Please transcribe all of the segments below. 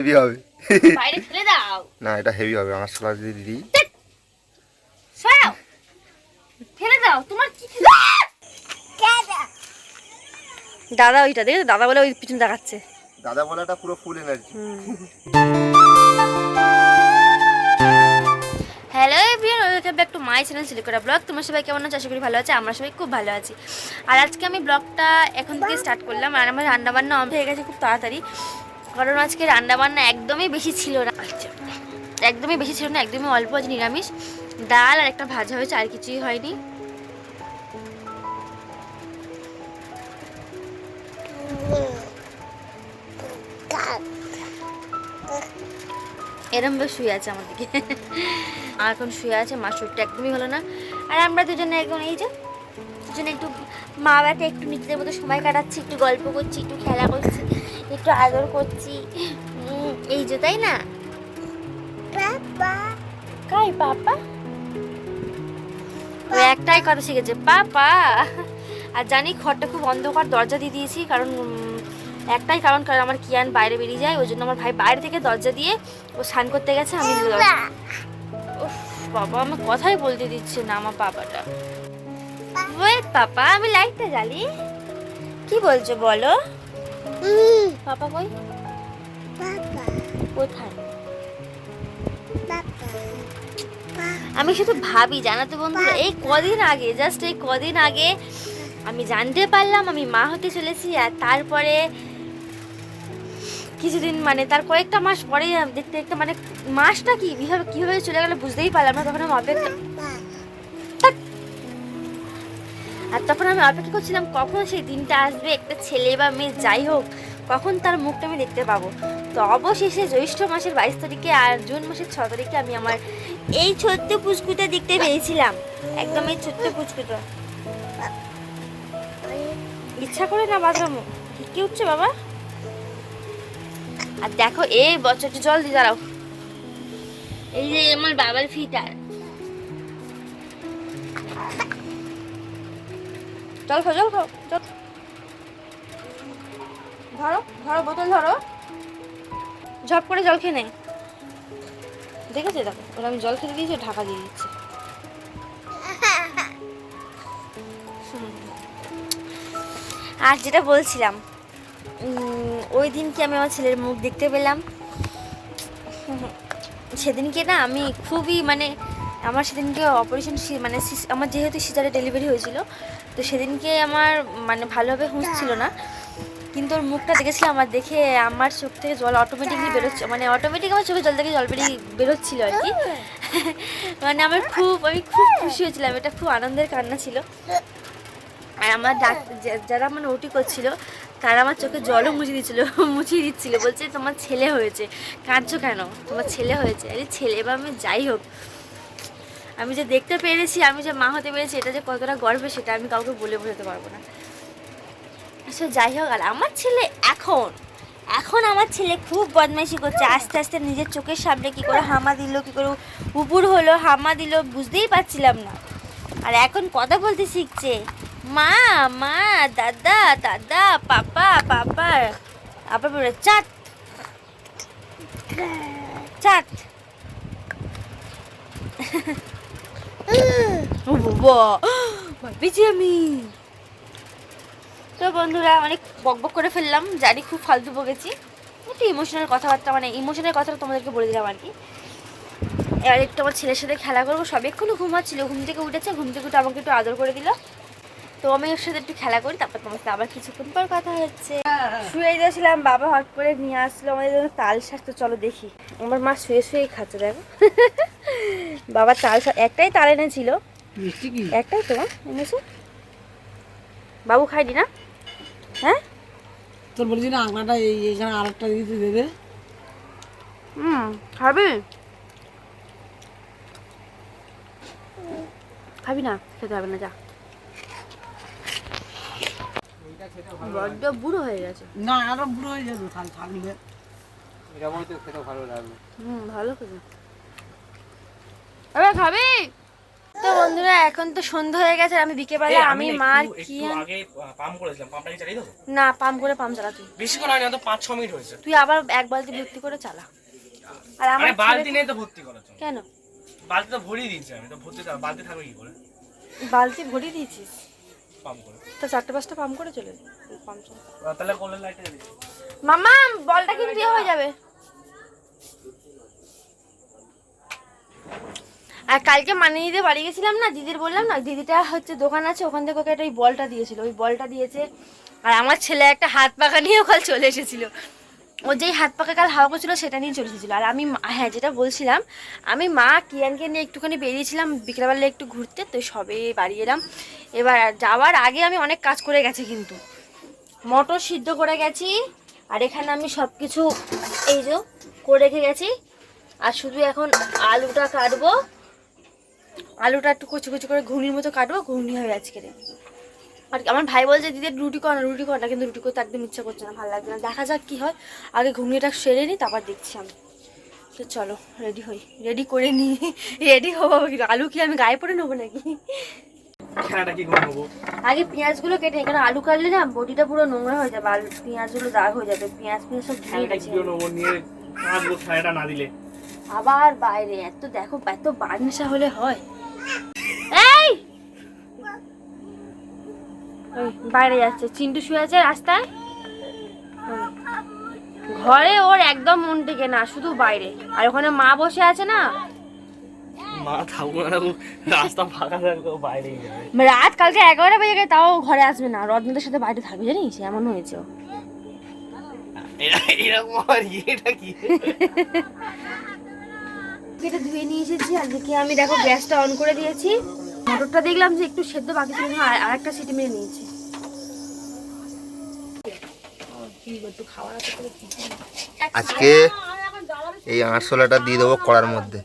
Heavy হবে। বাইরে ফেলে দাও। না এটা হেভি হবে আমার সালা যদি দিই সরাও। ফেলে দাও তোমার কি দাদা ওইটা দেখে দাদা বলে ওই পিছনে দেখাচ্ছে দাদা বলাটা পুরো full energy hello everyone welcome back to my channel সিলিকোরা blog তোমার সবাই কেমন আছো? আশা করি ভালো আছে আমরা সবাই খুব ভালো আছি। আর আজকে আমি ব্লগটা এখন থেকে স্টার্ট করলাম আর আমার রান্নাবান্না হয়ে গেছে খুব তাড়াতাড়ি। কারণ আজকে রান্নাবান্না একদমই বেশি ছিল না। একদমই বেশি ছিল না, একদমই অল্প আছে নিরামিষ। ডাল আর একটা ভাজা হয়েছে, আর কিছুই হয়নি। এরম বেশ শুয়ে আছে আমাদেরকে আর এখন শুয়ে আছে মার শরীরটা একদমই ভালো না। আর আমরা দুজনে এখন এই যে, দুজনে একটু মা বাবা একটু নিজেদের মতো সময় কাটাচ্ছি, একটু গল্প করছি, একটু খেলা করছি। একটু আদর করছি। এই যে তাই না? কাই পাপা? ও একটাই কথা শিখেছে পাপা। আর জানি ঘরটা খুব অন্ধকার দরজা দিয়ে দিয়েছি কারণ একটাই কারণ কারণ আমার কিয়ান বাইরে বেরিয়ে যায় ওই জন্য আমার ভাই বাইরে থেকে দরজা দিয়ে ও স্নান করতে গেছে আমি বাবা আমার কথাই বলতে দিচ্ছে না আমার পাপাটা। ওয়েট পাপা আমি লাইটটা জ্বালি। কি বলছো বলো? পাপা কই? কোথায়? আমি শুধু ভাবি জানো তো বন্ধুরা এই কদিন আগে জাস্ট এই কদিন আগে আমি জানতে পারলাম আমি মা হতে চলেছি আর তারপরে কিছুদিন মানে তার কয়েকটা মাস পরে দেখতে দেখতে মানে মাসটা কি কীভাবে কীভাবে চলে গেল বুঝতেই পারলাম না তখন আমি অপেক্ষা। আর তখন আমি অপেক্ষা করছিলাম কখন সেই দিনটা আসবে, একটা ছেলে বা মেয়ে, যাই হোক, কখন তার মুখটা আমি দেখতে পাবো। তো অবশেষে জ্যৈষ্ঠ মাসের বাইশ তারিখে আর জুন মাসের ছ তারিখে আমি আমার এই ছোট্ট পুচকুটা দেখতে পেয়েছিলাম। একদম এই ছোট্ট পুচকুটা। ইচ্ছা করে না বাথরুম কি উঠছে বাবা। আর দেখো এই বছরটা জল দিয়ে দাঁড়াও। এই যে আমার বাবার ফিটার। জল খাও জল খাও ধরো ধরো, বোতল ধরো। ঝপ করে জল খেয়ে নে। দেখেছে দেখো, ওরা আমি জল খেতে দিয়েছি ঢাকা দিয়ে দিচ্ছে। আর যেটা বলছিলাম ওই দিনকে আমি আমার ছেলের মুখ দেখতে পেলাম। সেদিনকে না আমি খুবই মানে আমার সেদিনকে অপারেশন মানে আমার যেহেতু সিজারে ডেলিভারি হয়েছিল তো সেদিনকে আমার মানে ভালোভাবে হুঁশ ছিল না। কিন্তু ওর মুখটা দেখেছিলাম আমার দেখে আমার চোখ থেকে জল অটোমেটিকলি বেরোচ্ছে মানে অটোমেটিক আমার চোখে জল থেকে জল বেরিয়ে বেরোচ্ছিল আর কি। মানে আমার খুব আমি খুব খুশি হয়েছিলাম এটা খুব আনন্দের কান্না ছিল। আর আমার ডাক্তার যারা মানে ওটি করছিল তারা আমার চোখে জলও মুছে দিচ্ছিল মুছিয়ে দিচ্ছিল বলছে তোমার ছেলে হয়েছে কাঁদছো কেন? তোমার ছেলে হয়েছে আরে ছেলে বা আমি যাই হোক। আমি যে দেখতে পেরেছি, আমি যে মা হতে পেরেছি, এটা যে কতটা গর্বে, সেটা আমি কাউকে বলে বোঝাতে পারব না। আচ্ছা যাই হোক, আর আমার ছেলে এখন এখন আমার ছেলে খুব বদমাইশি করছে। আস্তে আস্তে নিজের চোখের সামনে কি করে হামা দিল, কি করে উপুর হলো, হামা দিল, বুঝতেই পারছিলাম না। আর এখন কথা বলতে শিখছে, মা মা, দাদা দাদা, পাপা পাপা। আবার বলে চাট চাট ও বাবা। ভাবিছি আমি তো বন্ধুরা অনেক বকবক করে ফেললাম। জানি খুব ফালতু বকেছি। একটু ইমোশনাল কথাবার্তা মানে ইমোশনের কথাটা তোমাদেরকে বলে দিলাম আর কি। এবার একটু আমার ছেলের সাথে খেলা করব। সব এক্ষুনি ঘুমাচ্ছিল। ঘুম থেকে উঠেছে। ঘুম থেকে উঠে আমাকে একটু আদর করে দিল। তো আমি ওর সাথে একটু খেলা করি। তারপর তোমার সাথে আবার কিছুক্ষণ পর কথা হচ্ছে। শুয়ে দিয়েছিলাম বাবা হট করে নিয়ে আসলো। আমাদের জন্য তাল শাক। তো চলো দেখি। আমার মা শুয়ে শুয়েই খাচ্ছে, দেখো। বাবা তাল একটাই তাল এনেছিল। একটাই তো এনেছে। বাবু খাইনি না? হ্যাঁ? তোর বলছি না আংলাটা এই এখানে আরেকটা দিতে দেবে। হুম খাবি? খাবি না খেতে হবে না যা। বড্ড বুড়ো হয়ে গেছে। না আরও বুড়ো হয়ে যাবে থাল থাকলে হুম ভালো খেতে। এবার খাবি? তো বন্ধুরা এখন তো সন্ধ্যা হয়ে গেছে আমি বিকেলবেলা আমি মার কি আগে পাম্প করেছিলাম পাম্পটা কি চালিয়ে দেবো না পাম্প করে পাম্প চালা তুই। বেশিক্ষণ আগে না তো পাঁচ ছ মিনিট হয়েছে। তুই আবার এক বালতি ভর্তি করে চালা। আর আমার বালতি নেই তো ভর্তি করার কেন? বালতি তো ভরিয়ে দিয়েছি আমি তো ভর্তি বালতি থাকবে কি করে? বালতি ভরিয়ে দিয়েছিস? পাম্প করে। তো চারটে পাঁচটা পাম্প করে চলে পাম্প চালা। তাহলে কলের লাইটে মামা বলটা কিন্তু ইয়ে হয়ে যাবে। আর কালকে মানে দিদি বাড়ি গেছিলাম না, দিদির বললাম না, দিদিটা হচ্ছে দোকান আছে, ওখান থেকে ওকে একটা ওই বলটা দিয়েছিল। ওই বলটা দিয়েছে, আর আমার ছেলে একটা হাত পাখা নিয়েও কাল চলে এসেছিল। ও যেই হাত পাকা কাল হাওয়া করছিল, সেটা নিয়ে চলে এসেছিল। আর আমি হ্যাঁ যেটা বলছিলাম, আমি মা কিয়ানকে নিয়ে একটুখানি বেরিয়েছিলাম বিকেলবেলা একটু ঘুরতে, তো সবে বাড়ি এলাম। এবার যাওয়ার আগে আমি অনেক কাজ করে গেছি কিন্তু। মটর সিদ্ধ করে গেছি, আর এখানে আমি সব কিছু এই যে করে রেখে গেছি। আর শুধু এখন আলুটা কাটবো। আলুটা একটু কুচি কুচি করে ঘুগনির মতো কাটবো ঘুগনি হবে আজকে আর আমার ভাই বলছে দিদি রুটি কর না রুটি কর না। কিন্তু রুটি করতে একদম ইচ্ছা করছে না ভালো লাগছে না। দেখা যাক কি হয়। আগে ঘুগনিটা সেরে নিই তারপর দেখছি আমি। তো চলো রেডি হই। রেডি করে নিই। রেডি হব। কিন্তু আলু কি আমি গায়ে পরে নেব নাকি? আগে পেঁয়াজগুলো কেটে কারণ আলু কাটলে না বডিটা পুরো নোংরা হয়ে যাবে আলু পেঁয়াজগুলো দাগ হয়ে যাবে। পেঁয়াজ পেঁয়াজ সব ধুয়ে গেছে। নেব? নিয়ে না দিলে। আবার বাইরে এত দেখো এত বাজনেশা হলে হয়। এই! বাইরে যাচ্ছে চিন্টু শুয়ে আছে রাস্তায়। ঘরে ওর একদম মন টেকে না শুধু বাইরে। আর ওখানে মা বসে আছে না? মা রাস্তা ফাঁকা বাইরেই যাবে। রাত কালকে এগারোটা বেজে গেছে তাও ঘরে আসবে না। রত্নদের সাথে বাইরে থাকবে জানিস? এমন হয়েছে এরকম আর এটা কি? কেটে ধুয়ে নিয়ে এসেছি আর দেখি আমি দেখো গ্যাসটা অন করে দিয়েছি। মটরটা দেখলাম যে একটু সেদ্ধ বাকি ছিল আর আরেকটা সিটি মেরে নিয়েছি। আজকে এই আরশোলাটা দিয়ে দেবো কড়ার মধ্যে।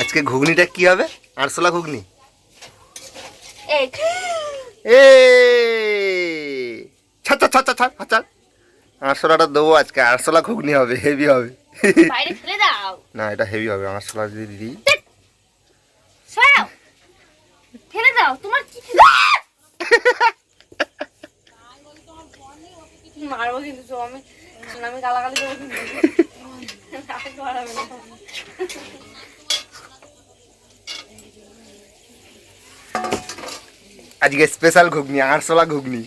আজকে ঘুগনিটা কি হবে? আরশোলা ঘুগনি? এ ছাড় ছাড় ছাড় ছাড় ছাড়। আরশোলাটা দেবো আজকে আরশোলা ঘুগনি হবে হেভি হবে। না এটা হেভি হবে আরশোলা যদি দিই। ফেলে দাও তোমার কি মারবো কিন্তু আমি। আমি গালাগালি দেবো কিন্তু। রাগ বাড়াবে না। আজকে স্পেশাল ঘুগনি আরশোলা ঘুগনি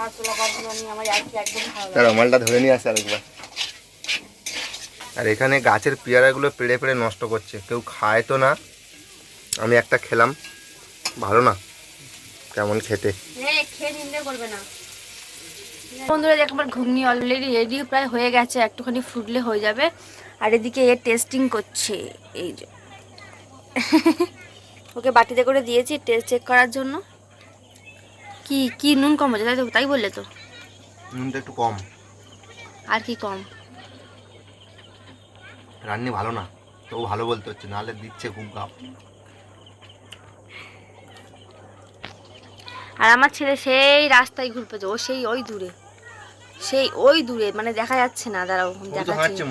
আর তোলা পারব না আমি আমার আর একদম ভালো লাগে। তার ধরে নিয়ে আসে আরেকবার। আর এখানে গাছের পেয়ারাগুলো পেড়ে পেড়ে নষ্ট করছে। কেউ খায় তো না। আমি একটা খেলাম। ভালো না? কেমন খেতে? বন্ধুরা দেখ আমার ঘুগনি অলরেডি রেডি প্রায় হয়ে গেছে। একটুখানি ফুটলে হয়ে যাবে। আর এদিকে এ টেস্টিং করছে। এই যে। ওকে বাটিতে করে দিয়েছি টেস্ট চেক করার জন্য। কি কি নুন কম হয়েছে? তাই তো তাই বললে তো। নুনটা একটু কম। আর কি কম? রান্নি ভালো না তো ভালো বলতে হচ্ছে নাহলে দিচ্ছে খুব গাপ। আর আমার ছেলে সেই রাস্তায় ঘুরবে ও সেই ওই দূরে। সেই ওই দূরে মানে দেখা যাচ্ছে না দাঁড়াও ও তো দেখাচ্ছি।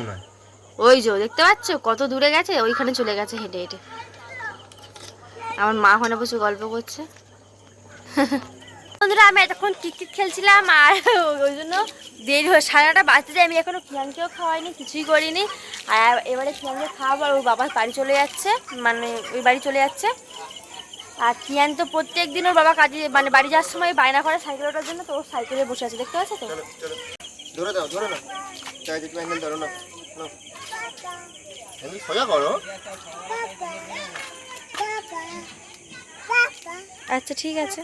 ওই যে দেখতে পাচ্ছ? কত দূরে গেছে ওইখানে চলে গেছে হেঁটে হেঁটে। আমার মা ওখানে বসে গল্প করছে। বন্ধুরা আমি এতক্ষণ টিকটিক খেলছিলাম আর ওই জন্য দেরি হয়ে সারাটা বাঁচতে যায়। আমি এখনও কিয়ানকেও খাওয়াইনি কিছুই করিনি। আর এবারে কিয়ানকে খাওয়াবো আর ওর বাবা বাড়ি চলে যাচ্ছে মানে ওই বাড়ি চলে যাচ্ছে। আর কিয়ান তো প্রত্যেক দিন ওর বাবা কাজে মানে বাড়ি যাওয়ার সময় বায়না করে সাইকেল ওঠার জন্য তো ওর সাইকেলে বসে আছে। দেখতে পাচ্ছ তো? চলো চলো। ধরে দাও ধরে নাও। ধরো না সোজা করো। আচ্ছা ঠিক আছে।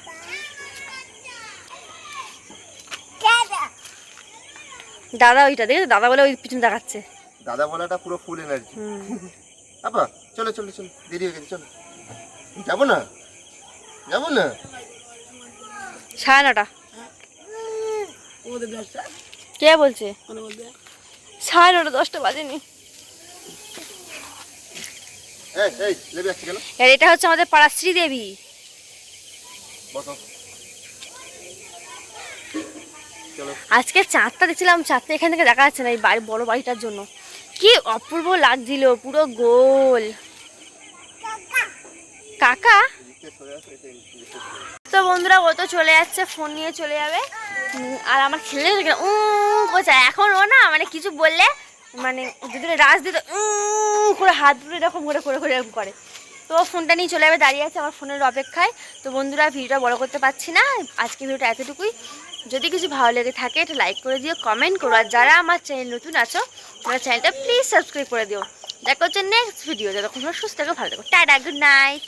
দাদা ওইটা দেখে দাদা বলে ওই পিছনে দেখাচ্ছে। দাদা বলাটা পুরো ফুল এনার্জি আপা চলো চলো চলো দেরি হয়ে গেছে চলো। যাব না? যাব না? সাড়ে নটা। কে বলছে? সাড়ে নটা দশটা বাজেনি। এই এই লেবে যাচ্ছে কেন? এটা হচ্ছে আমাদের পাড়া শ্রীদেবী। বসো। আজকে চাঁদটা দেখছিলাম, চাঁদটা এখান থেকে দেখা যাচ্ছে না এই বাড়ি, বড় বাড়িটার জন্য। কি অপূর্ব লাগছিল, পুরো গোল। কাকা? তো বন্ধুরা, ও তো চলে যাচ্ছে, ফোন নিয়ে চলে যাবে। আর আমার ছেলে উ এখন ও না মানে কিছু বললে মানে যদি রাজ দিত, উম, করে হাত ধরে এরকম করে করে করে এরকম করে। তো ফোনটা নিয়ে চলে যাবে, দাঁড়িয়ে আছে আমার ফোনের অপেক্ষায়। তো বন্ধুরা, ভিডিওটা বড় করতে পারছি না। আজকে ভিডিওটা এতটুকুই। যদি কিছু ভালো লেগে থাকে, এটা লাইক করে দিও কমেন্ট করো। আর যারা আমার চ্যানেল নতুন আছো, আমার চ্যানেলটা প্লিজ সাবস্ক্রাইব করে দিও। দেখা হচ্ছে নেক্সট ভিডিও যতক্ষণ সুস্থ থাকো, ভালো থাকো। Tata good night